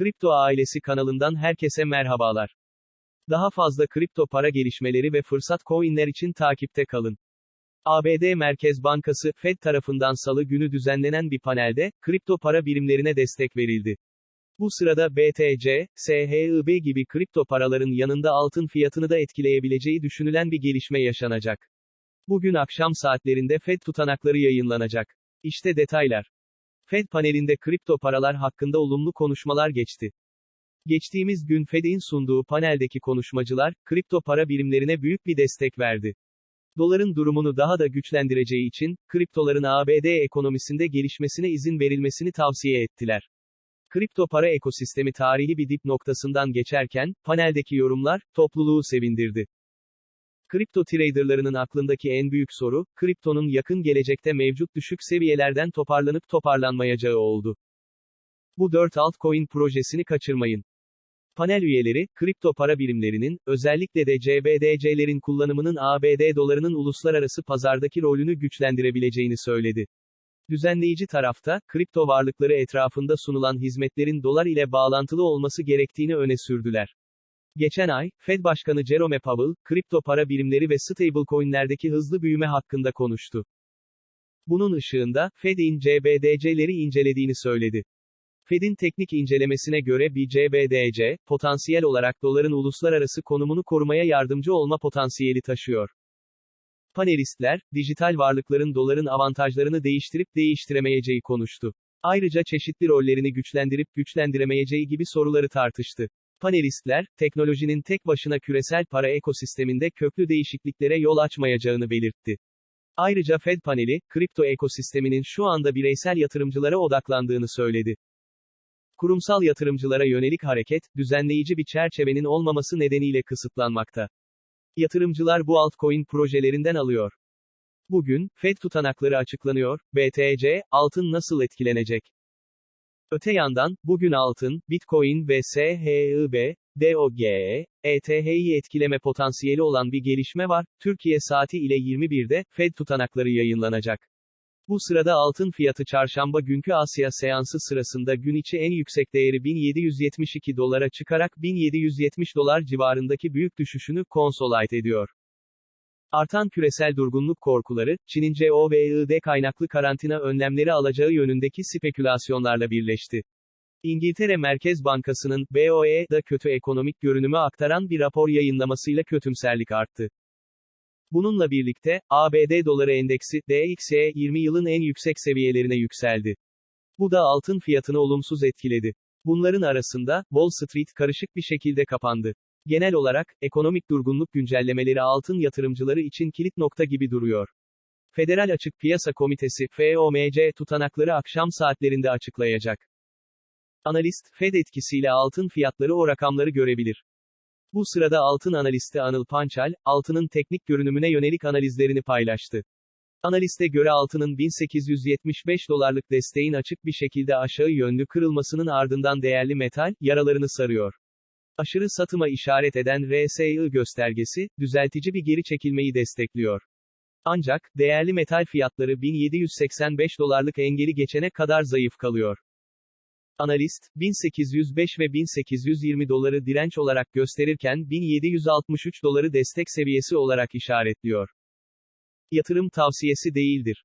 Kripto Ailesi kanalından herkese merhabalar. Daha fazla kripto para gelişmeleri ve fırsat coinler için takipte kalın. ABD Merkez Bankası, Fed tarafından salı günü düzenlenen bir panelde, kripto para birimlerine destek verildi. Bu sırada BTC, SHIB gibi kripto paraların yanında altın fiyatını da etkileyebileceği düşünülen bir gelişme yaşanacak. Bugün akşam saatlerinde Fed tutanakları yayınlanacak. İşte detaylar. Fed panelinde kripto paralar hakkında olumlu konuşmalar geçti. Geçtiğimiz gün Fed'in sunduğu paneldeki konuşmacılar, kripto para birimlerine büyük bir destek verdi. Doların durumunu daha da güçlendireceği için, kriptoların ABD ekonomisinde gelişmesine izin verilmesini tavsiye ettiler. Kripto para ekosistemi tarihi bir dip noktasından geçerken, paneldeki yorumlar, topluluğu sevindirdi. Kripto traderlarının aklındaki en büyük soru, kriptonun yakın gelecekte mevcut düşük seviyelerden toparlanıp toparlanmayacağı oldu. Bu 4 altcoin projesini kaçırmayın. Panel üyeleri, kripto para birimlerinin, özellikle de CBDC'lerin kullanımının ABD dolarının uluslararası pazardaki rolünü güçlendirebileceğini söyledi. Düzenleyici tarafta, kripto varlıkları etrafında sunulan hizmetlerin dolar ile bağlantılı olması gerektiğini öne sürdüler. Geçen ay, Fed Başkanı Jerome Powell, kripto para birimleri ve stablecoin'lerdeki hızlı büyüme hakkında konuştu. Bunun ışığında, Fed'in CBDC'leri incelediğini söyledi. Fed'in teknik incelemesine göre bir CBDC, potansiyel olarak doların uluslararası konumunu korumaya yardımcı olma potansiyeli taşıyor. Panelistler, dijital varlıkların doların avantajlarını değiştirip değiştiremeyeceği konuştu. Ayrıca çeşitli rollerini güçlendirip güçlendiremeyeceği gibi soruları tartıştı. Panelistler, teknolojinin tek başına küresel para ekosisteminde köklü değişikliklere yol açmayacağını belirtti. Ayrıca Fed paneli, kripto ekosisteminin şu anda bireysel yatırımcılara odaklandığını söyledi. Kurumsal yatırımcılara yönelik hareket, düzenleyici bir çerçevenin olmaması nedeniyle kısıtlanmakta. Yatırımcılar bu altcoin projelerinden alıyor. Bugün, Fed tutanakları açıklanıyor, BTC, altın nasıl etkilenecek? Öte yandan, bugün altın, Bitcoin ve SHIB, DOGE, ETH'yi etkileme potansiyeli olan bir gelişme var. Türkiye saati ile 21'de, Fed tutanakları yayınlanacak. Bu sırada altın fiyatı çarşamba günkü Asya seansı sırasında gün içi en yüksek değeri 1772 dolara çıkarak 1770 dolar civarındaki büyük düşüşünü konsolide ediyor. Artan küresel durgunluk korkuları, Çin'in COVID kaynaklı karantina önlemleri alacağı yönündeki spekülasyonlarla birleşti. İngiltere Merkez Bankası'nın BOE'da kötü ekonomik görünümü aktaran bir rapor yayınlamasıyla kötümserlik arttı. Bununla birlikte, ABD doları endeksi, DXY, 20 yılın en yüksek seviyelerine yükseldi. Bu da altın fiyatını olumsuz etkiledi. Bunların arasında, Wall Street karışık bir şekilde kapandı. Genel olarak, ekonomik durgunluk güncellemeleri altın yatırımcıları için kilit nokta gibi duruyor. Federal Açık Piyasa Komitesi, FOMC tutanakları akşam saatlerinde açıklayacak. Analist, Fed etkisiyle altın fiyatları o rakamları görebilir. Bu sırada altın analisti Anıl Pançal, altının teknik görünümüne yönelik analizlerini paylaştı. Analiste göre altının 1875 dolarlık desteğin açık bir şekilde aşağı yönlü kırılmasının ardından değerli metal, yaralarını sarıyor. Aşırı satıma işaret eden RSI göstergesi, düzeltici bir geri çekilmeyi destekliyor. Ancak, değerli metal fiyatları 1785 dolarlık engeli geçene kadar zayıf kalıyor. Analist, 1805 ve 1820 doları direnç olarak gösterirken 1763 doları destek seviyesi olarak işaretliyor. Yatırım tavsiyesi değildir.